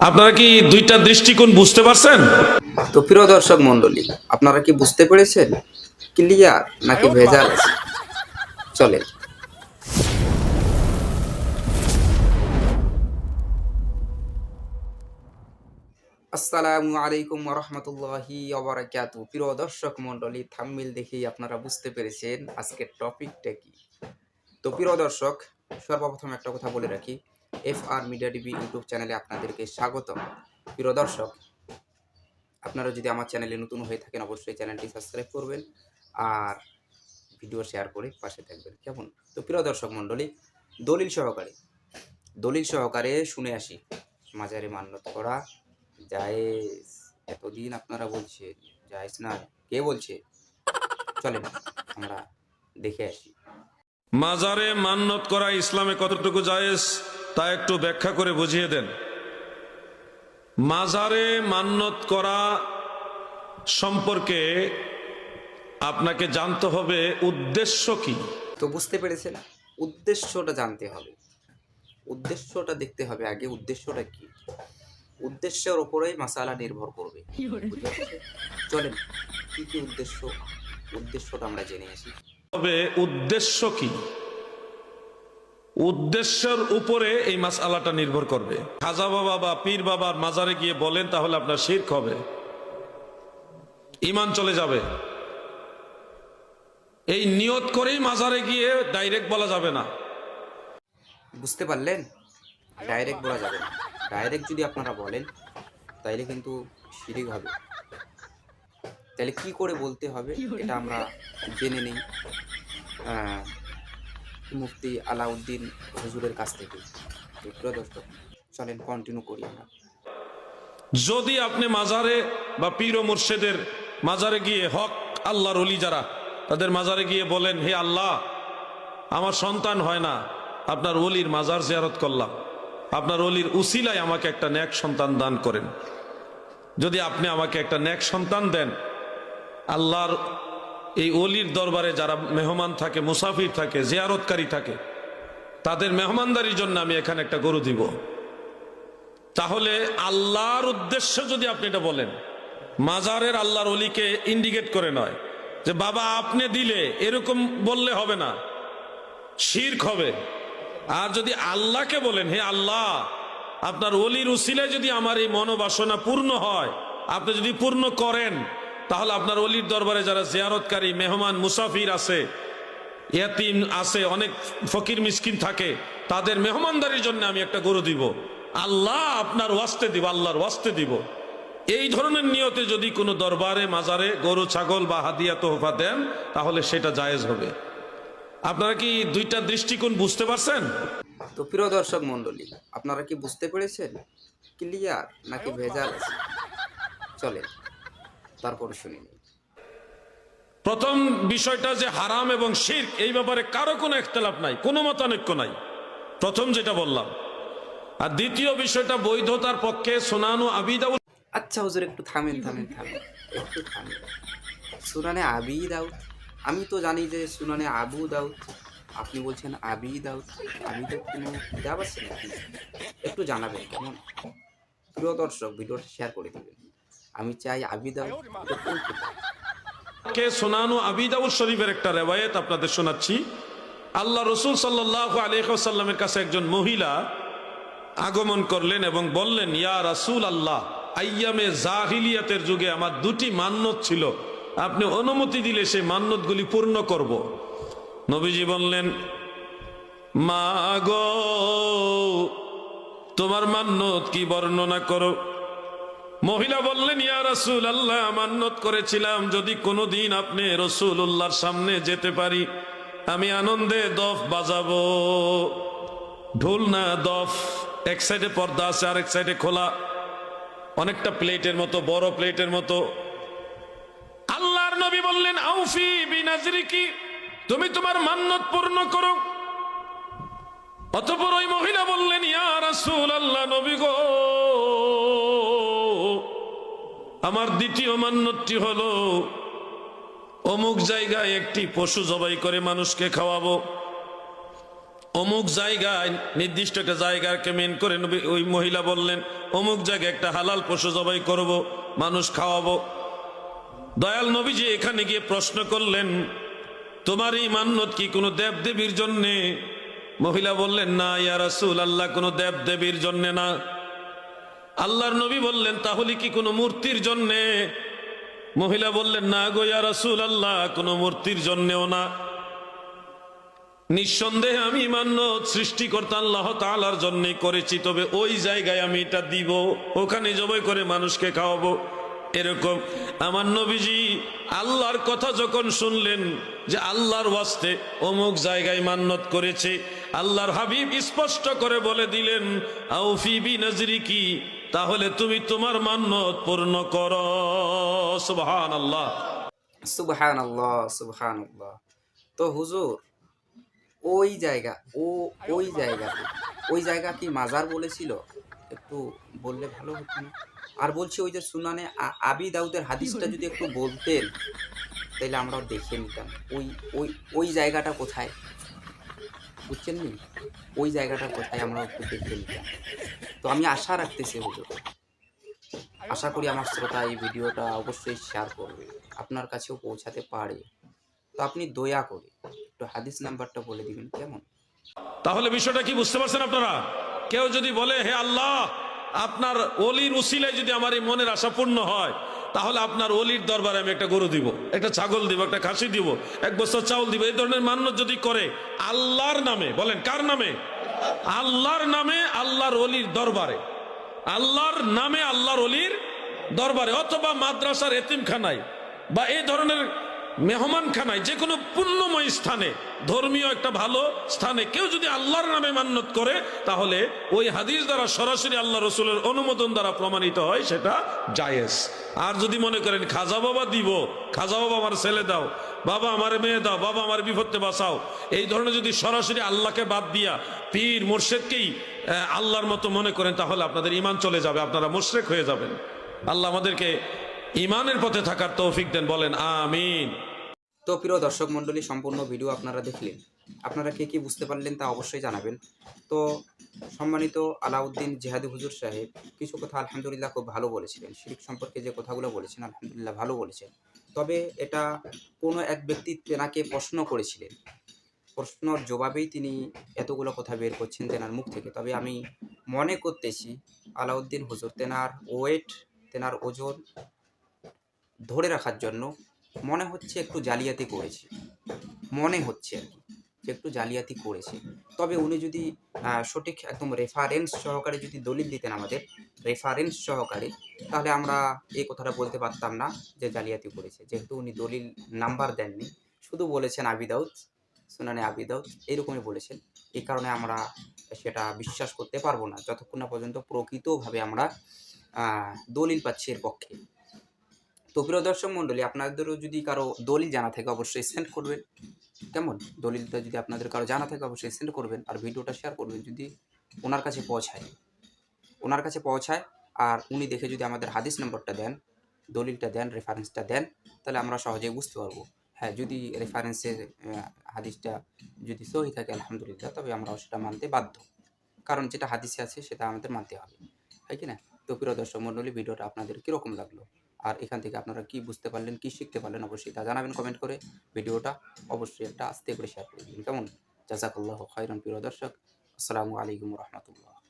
আপনারা কি দুইটা দৃষ্টিকোণ বুঝতে পারছেন? তো প্রিয় দর্শক মন্ডলী আপনারা কি বুঝতে পেরেছেন? ক্লিয়ার নাকি ভেজাল? আছে চলেন। আসসালামু আলাইকুম রহমতুল্লাহি অবরাকাতু প্রিয় দর্শক মন্ডলী থাম্মিল দেখেই আপনারা বুঝতে পেরেছেন আজকের টপিকটা কি। তো প্রিয় দর্শক সর্বপ্রথম একটা কথা বলে রাখি। F R media TV YouTube চ্যানেলে আপনাদেরকে স্বাগতম। প্রিয় দর্শক, আপনারা যদি আমার চ্যানেলে নতুন হয়ে থাকেন, অবশ্যই চ্যানেলটি সাবস্ক্রাইব করবেন আর ভিডিও শেয়ার করে পাশে থাকবেন। কেমন? তো প্রিয় দর্শক মণ্ডলী, দলিল সহকারে দলিল সহকারে শুনে আসি। মাজারে মান্যত করা জায়েজ। এতদিন আপনারা বলছেন, জায়েজ না, কে বলছে? চলেন, আমরা দেখে আসি। মাজারে মান্নত করা ইসলামে কতটুকু জায়েজ? তা একটু ব্যাখ্যা করে বুঝিয়ে দেন। মাজারে মান্নত করা সম্পর্কে আপনাকে জানতে হবে উদ্দেশ্য কি? তো বুঝতে পেরেছেন উদ্দেশ্যটা জানতে হবে। উদ্দেশ্যটা দেখতে হবে আগে উদ্দেশ্যটা কি? উদ্দেশ্যের ওপরেই মাসালা নির্ভর করবে। চলেন কি কি উদ্দেশ্য? উদ্দেশ্যটা আমরা জেনে আসি। তবে উদ্দেশ্য কি? উদ্দেশ্যের উপরে এই মাস আলাটা নির্ভর করবে। খাজা বাবা বা পীর বাবার মাজারে গিয়ে বলেন তাহলে আপনার শির্ক হবে। ইমান চলে যাবে। এই নিয়ত করেই মাজারে গিয়ে ডাইরেক্ট বলা যাবে না। বুঝতে পারলেন? ডাইরেক্ট বলা যাবে না। ডাইরেক্ট যদি আপনারা বলেন তাইলে কিন্তু শিরিক হবে। তাহলে কি করে বলতে হবে এটা আমরা জেনে নেই। মুফতি আলাউদ্দিন হুজুরের কাছ থেকে। চলেন কন্টিনিউ করি আমরা। যদি আপনি মাজারে বা পীর মুর্শেদের মাজারে গিয়ে হক আল্লাহর অলি যারা, তাদের মাজারে গিয়ে বলেন, হে আল্লাহ, আমার সন্তান হয় না, আপনার অলির মাজার জিয়ারত করলাম। আপনার অলির উসিলায় আমাকে একটা ন্যাক সন্তান দান করেন। যদি আপনি আমাকে একটা ন্যাক সন্তান দেন, আল্লাহর এই অলির দরবারে যারা মেহমান থাকে, মুসাফির থাকে, জিয়ারতকারী থাকে, তাদের মেহমানদারির জন্য আমি এখানে একটা গরু দিব। তাহলে আল্লাহর উদ্দেশ্য যদি আপনি এটা বলেন, মাজারের আল্লাহর অলিকে ইন্ডিকেট করে নয় যে, বাবা, আপনি দিলে এরকম বললে হবে না, শির্ক হবে। আর যদি আল্লাহকে বলেন, হে আল্লাহ, আপনার অলির উসিলে যদি আমার এই মনোবাসনা পূর্ণ হয়, আপনি যদি পূর্ণ করেন তাহলে আপনার অলির দরবারে যারা জিয়ারতকারী মেহমান মুসাফির আছে ইয়াতিম আছে অনেক ফকির মিসকিন থাকে তাদের মেহমানদারির জন্য আমি একটা গরু দিব। আল্লাহ আপনার ওয়াস্তে দিব আল্লাহর ওয়াস্তে দিব। এই ধরনের নিয়তে যদি কোনো দরবারে মাজারে গরু ছাগল বা হাদিয়া তোহফা দেন তাহলে সেটা জায়েজ হবে। আপনারা কি দুইটা দৃষ্টিকোণ বুঝতে পারছেন? তো প্রিয় দর্শক মণ্ডলী আপনারা কি বুঝতে পেরেছেন ক্লিয়ার নাকি ভেজাল? চলেন। তারপরে শুনি প্রথম বিষয়টা যে হারাম এবং শির্ক এই ব্যাপারে কারও কোনো একতলাপ নাই কোনো মতানৈক্য নাই। প্রথম যেটা বললাম। আর দ্বিতীয় বিষয়টা বৈধতার পক্ষে সোনানু আবিদাউল আচ্ছা হুজুর একটু থামেন থামেন থামেন একটু থামেন। সুনানে আবি দাউদ? আমি তো জানি যে সুনানে আবু দাউদ আপনি বলছেন আবি দাউদ আবি দাউদ কোনো কিতাব আছে নাকি একটু জানাবেন কেমন? প্রিয় দর্শক ভিডিওটা শেয়ার করে দেবেন। আমি চাই আবি দাউদ এটা কোন কিতাব? কে সোনানু আবিদাউল শরীফের একটা রেওয়ায়ত আপনাদের শোনাচ্ছি। আল্লাহ রসুল সাল্লাহ আলহামের কাছে একজন মহিলা আগমন করলেন এবং বললেন ইয়া রাসূল আল্লাহ আইয়ামে জাহিলিয়াতের যুগে আমার দুটি মান্যত ছিল। আপনি অনুমতি দিলে সেই মান্যতগুলি পূর্ণ করব। নবীজি বললেন মা গো তোমার মান্যত কি বর্ণনা করো? মহিলা বললেন, ইয়া রাসূল আল্লাহ মান্যত করেছিলাম যদি কোনোদিন আপনি রসুল উল্লাহর সামনে যেতে পারি, আমি আনন্দে দফ বাজাবো। ঢোল না, দফ। এক সাইডে পর্দা আছে আর এক সাইডে খোলা। অনেকটা প্লেটের মতো, বড় প্লেটের মতো। আল্লাহর নবী বললেন, আউফি বিনাজরিকি, তুমি তোমার মান্যত পূর্ণ করো। অতপর ওই মহিলা বললেন, ইয়া রাসূল আল্লাহ নবী গো। আমার দ্বিতীয় মান্যতটি হলো, অমুক জায়গায় একটি পশু জবাই করে মানুষকে খাওয়াবো। অমুক জায়গায়, নির্দিষ্ট একটা জায়গাকে মেন করে ওই মহিলা বললেন, অমুক জায়গায় একটা হালাল পশু জবাই করব, মানুষ খাওয়াবো। দয়াল নবীজি এখানে গিয়ে প্রশ্ন করলেন, তোমার এই মান্যত কি কোনো দেব দেবীর জন্যে? মহিলা বললেন, না, ইয়া রাসূল আল্লাহ কোনো দেব দেবীর জন্যে না। আল্লাহর নবী বললেন, তাহলে কি কোনো মূর্তির জন্যে? মহিলা বললেন, না গো, ইয়া রাসূল আল্লাহ কোনো মূর্তির জন্যেও না। নিঃসন্দেহে আমি মান্য সৃষ্টিকর্তা আল্লাহ তালার জন্য করেছি, তবে ওই জায়গায় আমি এটা দিব, ওখানে জবাই করে মানুষকে খাওয়াবো, এরকম। আমার নবীজি আল্লাহর কথা যখন শুনলেন যে আল্লাহর ওয়াস্তে অমুক জায়গায় মান্যত করেছে, আল্লাহর হাবিব স্পষ্ট করে বলে দিলেন, আউফি বি নজরি কি তাহলে তুমি তোমার মান্যত পূর্ণ করো। সুবহান আল্লাহ সুবহান আল্লাহ সুবহান আল্লাহ তো হুজুর, ওই জায়গা, ও, ওই জায়গা ওই জায়গা কি মাজার বলেছিল? একটু বললে ভালো হতো না? আর বলছি ওই যে সুনানে আবি দাউদের হাদিসটা যদি একটু বলতেন তাহলে আমরাও দেখে নিতাম। ওই ওই ওই জায়গাটা কোথায়? বুঝছেন নি ওই জায়গাটা কোথায় আমরা একটু দেখে নিতাম তো আমি আশা রাখতেছি হুজুর। আশা করি আমার শ্রোতা এই ভিডিওটা অবশ্যই শেয়ার করবে, আপনার কাছেও পৌঁছাতে পারে। তো আপনি দয়া করে একটু হাদিস নাম্বারটা বলে দিবেন, কেমন? তাহলে বিষয়টা কি বুঝতে পারছেন আপনারা? কেউ যদি বলে, হে আল্লাহ, আপনার অলির উসিলায় যদি আমার এই মনের আশা পূর্ণ হয় তাহলে আপনার অলির দরবারে আমি একটা গরু দিব, একটা ছাগল দিব, একটা খাসি দিব, এক বছর চাউল দিব, এই ধরনের মান্য যদি করে, আল্লাহর নামে, বলেন, কার নামে? আল্লাহর নামে আল্লাহর অলির দরবারে। আল্লাহর নামে আল্লাহর অলির দরবারে, অথবা মাদ্রাসার এতিমখানায়, বা এই ধরনের মেহমানখানায় যে কোনো পুণ্যময় স্থানে, ধর্মীয় একটা ভালো স্থানে কেউ যদি আল্লাহর নামে মান্যত করে, তাহলে ওই হাদিস দ্বারা সরাসরি আল্লাহ রসুলের অনুমোদন দ্বারা প্রমাণিত হয় সেটা জায়েজ। আর যদি মনে করেন, খাজা বাবা দিব, খাজা বাবা আমার ছেলে দাও, বাবা আমার মেয়ে দাও, বাবা আমার বিপদে বাঁচাও, এই ধরনের যদি সরাসরি আল্লাহকে বাদ দিয়া পীর মোর্শেদকেই আল্লাহর মতো মনে করেন, তাহলে আপনাদের ইমান চলে যাবে, আপনারা মোশরেক হয়ে যাবেন। আল্লাহ আমাদেরকে ইমানের পথে থাকার তৌফিক দেন, বলেন, আমিন। তো প্রিয় দর্শক মণ্ডলী, সম্পূর্ণ ভিডিও আপনারা দেখলেন। আপনারা কে কি বুঝতে পারলেন তা অবশ্যই জানাবেন। তো সম্মানিত আলাউদ্দিন জেহাদি হুজুর সাহেব, কিছু কথা আলহামদুলিল্লাহ খুব ভালো বলেছিলেন। শিরিক সম্পর্কে যে কথাগুলো বলেছেন, আলহামদুলিল্লাহ ভালো বলেছেন। তবে এটা কোনো এক ব্যক্তি তেনাকে প্রশ্ন করেছিলেন। প্রশ্নর জবাবেই তিনি এতগুলো কথা বের করছেন তেনার মুখ থেকে। তবে আমি মনে করতেছি, আলাউদ্দিন হুজুর, তেনার ওয়েট, তেনার ওজন ধরে রাখার জন্য মনে হচ্ছে একটু জালিয়াতি করেছে। মনে হচ্ছে আর কি একটু জালিয়াতি করেছে। তবে উনি যদি সঠিক একদম রেফারেন্স সহকারে যদি দলিল দিতেন আমাদের রেফারেন্স সহকারে, তাহলে আমরা এই কথাটা বলতে পারতাম না যে জালিয়াতি করেছে। যেহেতু উনি দলিল নাম্বার দেননি, শুধু বলেছেন আবিদাউদ সুনানে আবিদাউদ এরকমই বলেছেন। এই কারণে আমরা সেটা বিশ্বাস করতে পারব না। যতক্ষণ না পর্যন্ত প্রকৃতভাবে আমরা দলিল পাচ্ছি এর পক্ষে। তো প্রিয় দর্শক মণ্ডলী আপনাদেরও যদি কারও দলিল জানা থাকে, অবশ্যই সেন্ড করবেন। কেমন? দলিলটা যদি আপনাদের কারও জানা থাকে, অবশ্যই সেন্ড করবেন। আর ভিডিওটা শেয়ার করবেন যদি ওনার কাছে পৌঁছায়। ওনার কাছে পৌঁছায় আর উনি দেখে যদি আমাদের হাদিস নম্বরটা দেন, দলিলটা দেন রেফারেন্সটা দেন, তাহলে আমরা সহজেই বুঝতে পারব। হ্যাঁ যদি রেফারেন্সের হাদিসটা যদি সহি থাকে, আলহামদুলিল্লাহ, তবে আমরা সেটা মানতে বাধ্য। কারণ যেটা হাদিসে আছে, সেটা আমাদের মানতে হবে। হয় কি না? তো প্রিয় দর্শক মণ্ডলী ভিডিওটা আপনাদের কীরকম লাগল? আর এখান থেকে আপনারা কি বুঝতে পারলেন, কি শিখতে পারলেন, অবশ্যই তা জানাবেন কমেন্ট করে। ভিডিওটা অবশ্যই একটা আস্তে করে শেয়ার করে দিন কেমন? জাজাকাল্লাহ খয়রান, প্রিয় দর্শক। আসসালামু আলাইকুম রহমতুল্লাহ।